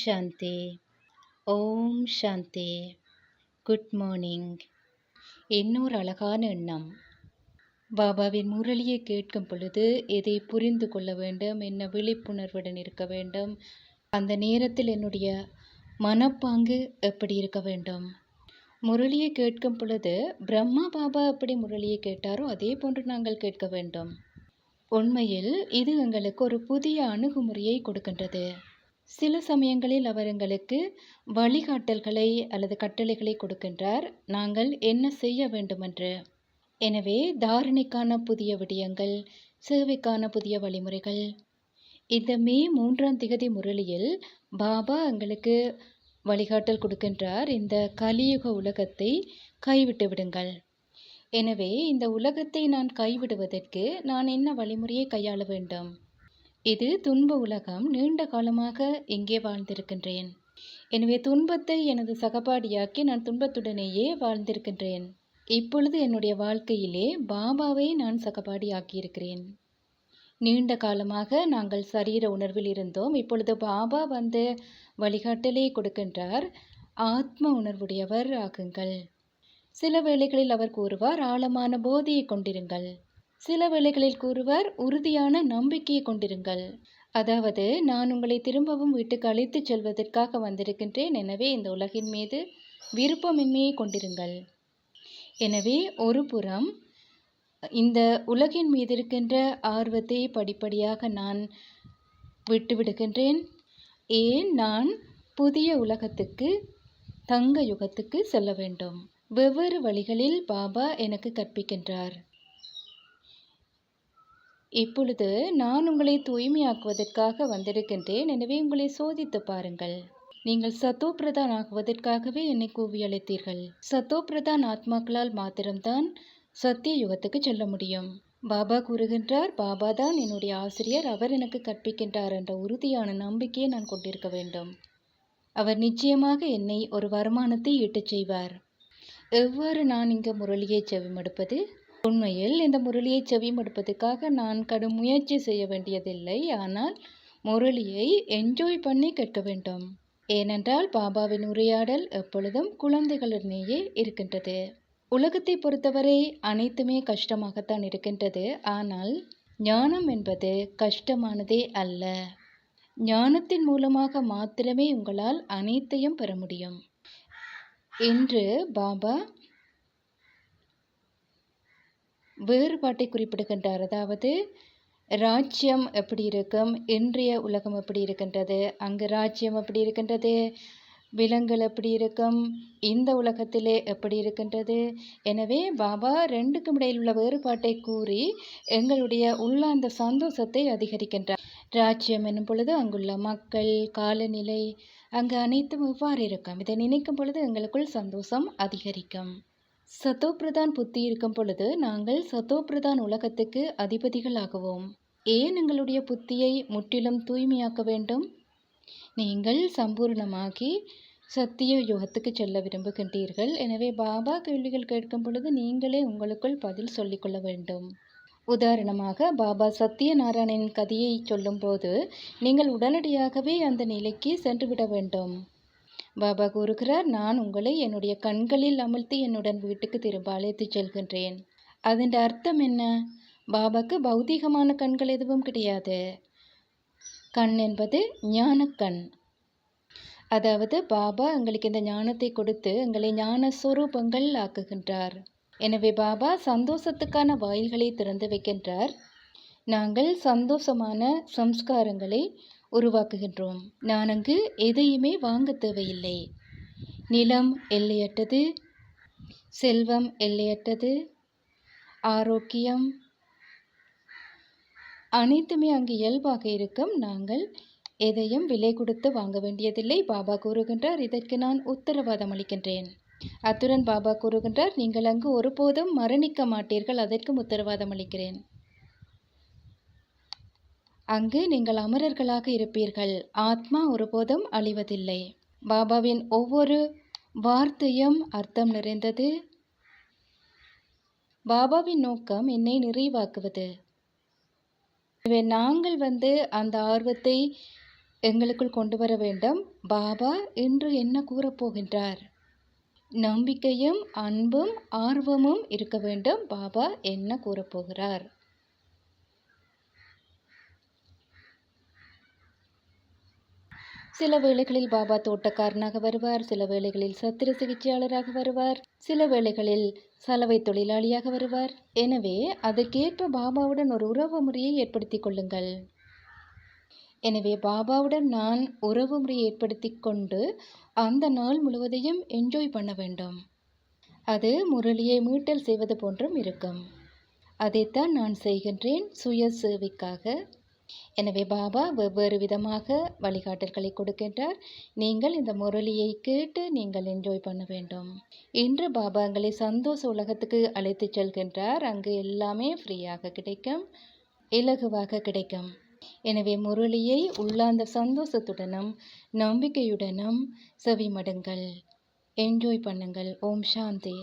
சாந்தி ஓம் சாந்தி good morning இன்னொரு அழகான எண்ணம். பாபாவின் முரளியை கேட்கும் பொழுது எதை புரிந்து கொள்ள வேண்டும் என்ன விழிப்புணர்வுடன் இருக்க வேண்டும் அந்த நேரத்தில் என்னுடைய மனப்பாங்கு எப்படி இருக்க வேண்டும்? முரளியை கேட்கும் பொழுது பிரம்மா பாபா எப்படி முரளியை கேட்டாரோ அதே போன்று நாங்கள் கேட்க வேண்டும். உண்மையில் இது எங்களுக்கு ஒரு புதிய அணுகுமுறையை கொடுக்கின்றது. சில சமயங்களில் அவர் எங்களுக்கு வழிகாட்டல்களை அல்லது கட்டளைகளை கொடுக்கின்றார். நாங்கள் என்ன செய்ய வேண்டுமென்று? எனவே தாரணைக்கான புதிய விடயங்கள் சேவைக்கான புதிய வழிமுறைகள். இந்த மே மூன்றாம் திகதி முரளியில் பாபா எங்களுக்கு வழிகாட்டல் கொடுக்கின்றார். இந்த கலியுக உலகத்தை கைவிட்டு விடுங்கள். எனவே இந்த உலகத்தை நான் கைவிடுவதற்கு நான் என்ன வழிமுறையை கையாள வேண்டும்? இது துன்ப உலகம் நீண்ட காலமாக இங்கே வாழ்ந்திருக்கின்றேன். எனவே துன்பத்தை எனது சகபாடியாக்கி நான் துன்பத்துடனேயே வாழ்ந்திருக்கின்றேன். இப்பொழுது என்னுடைய வாழ்க்கையிலே பாபாவை நான் சகபாடி ஆக்கியிருக்கிறேன் நீண்ட காலமாக நாங்கள் சரீர உணர்வில் இருந்தோம். இப்பொழுது பாபா வந்து வழிகாட்டலே கொடுக்கின்றார். ஆத்ம உணர்வுடையவர் ஆகுங்கள். சில வேளைகளில் அவர் கூறுவார் ஆழமான போதையை கொண்டிருங்கள். சில வேளைகளில் கூறுவர் உறுதியான நம்பிக்கையை கொண்டிருங்கள். அதாவது நான் உங்களை திரும்பவும் வீட்டுக்கு அழைத்துச் செல்வதற்காக வந்திருக்கின்றேன். எனவே இந்த உலகின் மீது விருப்பமின்மையை கொண்டிருங்கள். எனவே ஒரு புறம் இந்த உலகின் மீது இருக்கின்ற ஆர்வத்தை படிப்படியாக நான் விட்டுவிடுகின்றேன். ஏன்? நான் புதிய உலகத்துக்கு தங்க யுகத்துக்கு செல்ல வேண்டும். வெவ்வேறு வழிகளில் பாபா எனக்கு கற்பிக்கின்றார். இப்பொழுது நான் உங்களை தூய்மையாக்குவதற்காக வந்திருக்கின்றேன். எனவே உங்களை சோதித்து பாருங்கள். நீங்கள் சத்தோ பிரதான் ஆகுவதற்காகவே என்னை கூவி அழைத்தீர்கள். சத்தோ பிரதான் ஆத்மாக்களால் மாத்திரம்தான் சத்திய யுகத்துக்கு செல்ல முடியும். பாபா கூறுகின்றார் பாபா தான் என்னுடைய ஆசிரியர். அவர் எனக்கு கற்பிக்கின்றார் என்ற உறுதியான நம்பிக்கையை நான் கொண்டிருக்க வேண்டும். அவர் நிச்சயமாக என்னை ஒரு வருமானத்தை ஈட்டச் செய்வார். எவ்வாறு நான் இங்கு முரளியை செவிமடுப்பது? உண்மையில் இந்த முரளியை செவிமடுப்பதற்காக நான் கடும் முயற்சி செய்ய வேண்டியதில்லை. ஆனால் முரளியை என்ஜாய் பண்ணி கேட்க வேண்டும். ஏனென்றால் பாபாவின் உரையாடல் எப்பொழுதும் குழந்தைகளிடையே இருக்கின்றது. உலகத்தை பொறுத்தவரை அனைத்துமே கஷ்டமாகத்தான் இருக்கின்றது. ஆனால் ஞானம் என்பது கஷ்டமானதே அல்ல. ஞானத்தின் மூலமாக மாத்திரமே உங்களால் அனைத்தையும் பெற முடியும். இன்று பாபா வேறுபாட்டை குறிப்பிடுகின்றார். அதாவது ராஜ்யம் எப்படி இருக்கும்? இன்றைய உலகம் எப்படி இருக்கின்றது? அங்கு ராஜ்யம் எப்படி இருக்கின்றது? விலங்குகள் எப்படி இருக்கும்? இந்த உலகத்திலே எப்படி இருக்கின்றது? எனவே பாபா ரெண்டுக்கும் இடையில் உள்ள வேறுபாட்டை கூறி எங்களுடைய உள்ளாந்த சந்தோஷத்தை அதிகரிக்கின்றார். ராஜ்யம் என்னும் பொழுது அங்குள்ள மக்கள் காலநிலை அங்கு அனைத்தும் எவ்வாறு இருக்கும்? இதை நினைக்கும் பொழுது எங்களுக்குள் சந்தோஷம் அதிகரிக்கும். சத்தோபிரதான் புத்தி இருக்கும் பொழுது நாங்கள் சத்தோபிரதான் உலகத்துக்கு அதிபதிகள் ஏன் எங்களுடைய புத்தியை முற்றிலும் தூய்மையாக்க வேண்டும்? நீங்கள் சம்பூர்ணமாகி சத்திய யுகத்துக்கு செல்ல விரும்புகின்றீர்கள். எனவே பாபா கேள்விகள் கேட்கும் பொழுது நீங்களே உங்களுக்குள் பதில் சொல்லிக்கொள்ள வேண்டும். உதாரணமாக பாபா சத்யநாராயணன் கதையை சொல்லும்போது நீங்கள் உடனடியாகவே அந்த நிலைக்கு சென்றுவிட வேண்டும். பாபா கூறுகிறார் நான் உங்களை என்னுடைய கண்களில் அமிழ்த்தி என்னுடன் வீட்டுக்கு திரும்ப அழைத்துச் செல்கின்றேன். அதன் அர்த்தம் என்ன? பாபாக்கு பௌதீகமான கண்கள் எதுவும் கிடையாது. கண் என்பது ஞானக்கண் அதாவது பாபா எங்களுக்கு இந்த ஞானத்தை கொடுத்து எங்களை ஞான சுரூபங்கள் ஆக்குகின்றார். எனவே பாபா சந்தோஷத்துக்கான வாயில்களை திறந்து வைக்கின்றார். நாங்கள் சந்தோஷமான சம்ஸ்காரங்களை உருவாக்குகின்றோம். நான் அங்கு எதையுமே வாங்க தேவையில்லை. நிலம் எல்லையற்றது செல்வம் எல்லையற்றது ஆரோக்கியம் அனைத்துமே அங்கு இயல்பாக இருக்கும். நாங்கள் எதையும் விலை கொடுத்து வாங்க வேண்டியதில்லை. பாபா கூறுகின்றார் இதற்கு நான் உத்தரவாதம் அளிக்கின்றேன். அத்துடன் பாபா கூறுகின்றார் நீங்கள் அங்கு ஒருபோதும் மரணிக்க மாட்டீர்கள். அதற்கும் உத்தரவாதம் அளிக்கிறேன். அங்கு நீங்கள் அமரர்களாக இருப்பீர்கள். ஆத்மா ஒருபோதும் அழிவதில்லை. பாபாவின் ஒவ்வொரு வார்த்தையும் அர்த்தம் நிறைந்தது. பாபாவின் நோக்கம் என்னை நிறைவாக்குவது. எனவே நாங்கள் வந்து அந்த ஆர்வத்தை எங்களுக்குள் கொண்டு வர வேண்டும். பாபா இன்று என்ன கூறப்போகின்றார் நம்பிக்கையும் அன்பும் ஆர்வமும் இருக்க வேண்டும். பாபா என்ன கூறப்போகிறார் சில வேளைகளில் பாபா தோட்டக்காரனாக வருவார் சில வேளைகளில் சத்திர சிகிச்சையாளராக வருவார் சில வேளைகளில் சலவை தொழிலாளியாக வருவார். எனவே அதற்கேற்ப பாபாவுடன் ஒரு உறவு முறையை ஏற்படுத்திக் கொள்ளுங்கள். எனவே பாபாவுடன் நான் உறவு முறையை ஏற்படுத்தி கொண்டு அந்த நாள் முழுவதையும் என்ஜாய் பண்ண வேண்டும். அது முரளியை மீட்டல் செய்வது போன்றும் இருக்கும். அதைத்தான் நான் செய்கின்றேன் சுய சேவைக்காக எனவே பாபா வெவ்வேறு விதமாக வழிகாட்டல்களை கொடுக்கின்றார். நீங்கள் இந்த முரளியை கேட்டு நீங்கள் என்ஜாய் பண்ண வேண்டும். இன்று பாபா எங்களை சந்தோஷ உலகத்துக்கு அழைத்து செல்கின்றார். அங்கு எல்லாமே ஃப்ரீயாக கிடைக்கும் இலகுவாக கிடைக்கும். எனவே முரளியை உள்ளார்ந்த சந்தோஷத்துடனும் நம்பிக்கையுடனும் செவிமடுங்கள். என்ஜாய் பண்ணுங்கள். ஓம் சாந்தி.